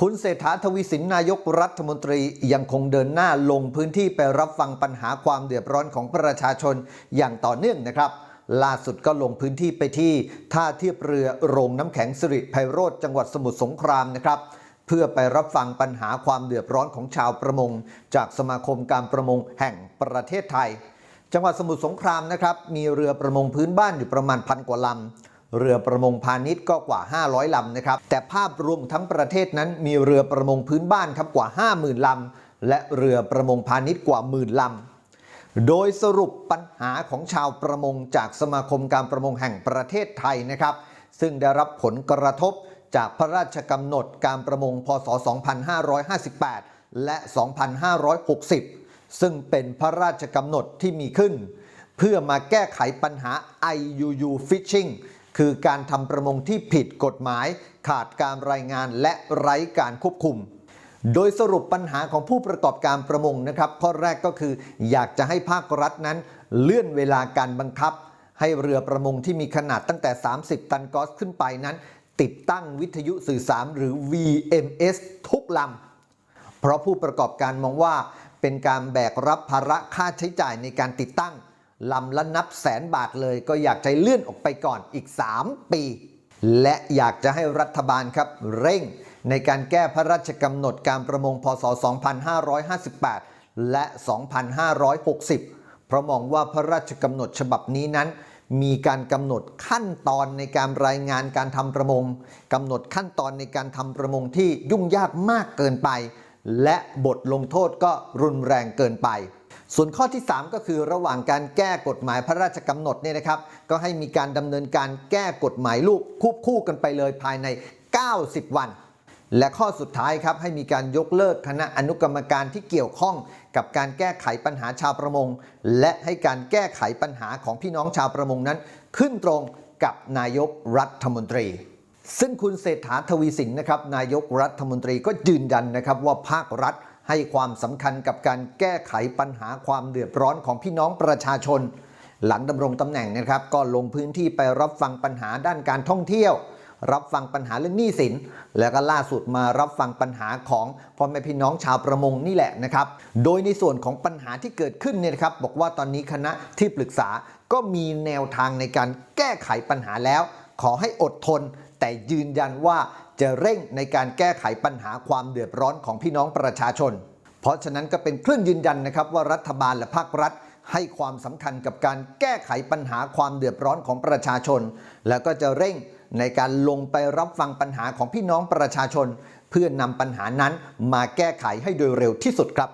คุณเศรษฐาทวีสินนายกรัฐมนตรียังคงเดินหน้าลงพื้นที่ไปรับฟังปัญหาความเดือดร้อนของประชาชนอย่างต่อเนื่องนะครับ ล่าสุดก็ลงพื้นที่ไปที่ท่าเทียบเรือโรงน้ำแข็งสิริไพโรธจังหวัดสมุทรสงครามนะครับ เพื่อไปรับฟังปัญหาความเดือดร้อนของชาวประมง จากสมาคมการประมงแห่งประเทศไทย จังหวัดสมุทรสงครามนะครับมีเรือประมงพื้นบ้านอยู่ประมาณพันกว่าลำ เรือประมงพาณิชย์ก็กว่า 500ลำนะครับ แต่ภาพรวมทั้งประเทศนั้นมีเรือประมงพื้นบ้านครับกว่า 50,000ลำและเรือประมงพาณิชย์กว่าหมื่นลำโดยสรุปปัญหาของชาวประมงจากสมาคมการประมงแห่งประเทศไทยนะครับ ซึ่งได้รับผลกระทบจากพระราชกำหนดการประมงพศ 2558 และ 2560 ซึ่งเป็นพระราชกำหนดที่มีขึ้น เพื่อมาแก้ไขปัญหา IUU Fishing คือการทำประมงที่ผิดกฎหมาย ขาดการรายงานและไร้การควบคุม โดยสรุปปัญหาของผู้ประกอบการประมงนะครับ ข้อแรกก็คืออยากจะให้ภาครัฐนั้น เลื่อนเวลาการบังคับ ให้เรือประมงที่มีขนาดตั้งแต่ 30 ตันกอสขึ้นไปนั้น ติดตั้งวิทยุสื่อสารหรือ VMS ทุกลำเพราะผู้ประกอบการมองว่าเป็นการแบกรับภาระค่าใช้จ่ายในการติดตั้ง ลำละนับแสนบาทเลย ก็อยากจะเลื่อนออกไปก่อนอีก 3 ปี และอยากจะให้รัฐบาลครับเร่ง ในการแก้พระราชกำหนดการประมงพศ 2558 และ 2560 เพราะมองว่าพระราชกำหนดฉบับนี้นั้นมีการกำหนดขั้นตอนในการรายงานการทำประมงกำหนดขั้นตอนในการทำประมงที่ยุ่งยากมากเกินไป และบทลงโทษก็รุนแรงเกินไป ส่วนข้อที่ 3 ก็คือระหว่างการแก้กฎหมายพระราชกำหนดเนี่ยนะครับ ก็ให้มีการดำเนินการแก้กฎหมายลูกควบคู่กันไปเลยภายใน 90 วัน และข้อสุดท้ายครับให้มีการยกเลิกคณะอนุกรรมการที่เกี่ยวข้องกับการแก้ไขปัญหาชาวประมง และให้การแก้ไขปัญหาของพี่น้องชาวประมงนั้น ขึ้นตรงกับนายกรัฐมนตรี ซึ่งคุณเศรษฐาทวีสินนะครับนายกรัฐมนตรีก็ยืนยันนะครับว่าภาครัฐให้ความสำคัญกับการแก้ไขปัญหาความเดือดร้อนของพี่น้องประชาชน หลังดำรงตำแหน่งนะครับ ก็ลงพื้นที่ไปรับฟังปัญหาด้านการท่องเที่ยว รับฟังปัญหาเรื่องหนี้สิน แล้วก็ล่าสุดมารับฟังปัญหาของพ่อแม่พี่น้องชาวประมงนี่แหละนะครับ โดยในส่วนของปัญหาที่เกิดขึ้นเนี่ยครับบอกว่าตอนนี้คณะที่ปรึกษาก็มีแนวทางในการแก้ไขปัญหาแล้ว ขอให้อดทน แต่ยืนยันว่าจะเร่งในการแก้ไขปัญหาความเดือดร้อนของพี่น้องประชาชน เพราะฉะนั้นก็เป็นเครื่องยืนยันนะครับว่ารัฐบาลและภาครัฐให้ความสำคัญกับการแก้ไขปัญหาความเดือดร้อนของประชาชน แล้วก็จะเร่งในการลงไปรับฟังปัญหาของพี่น้องประชาชน เพื่อนำปัญหานั้นมาแก้ไขให้โดยเร็วที่สุดครับ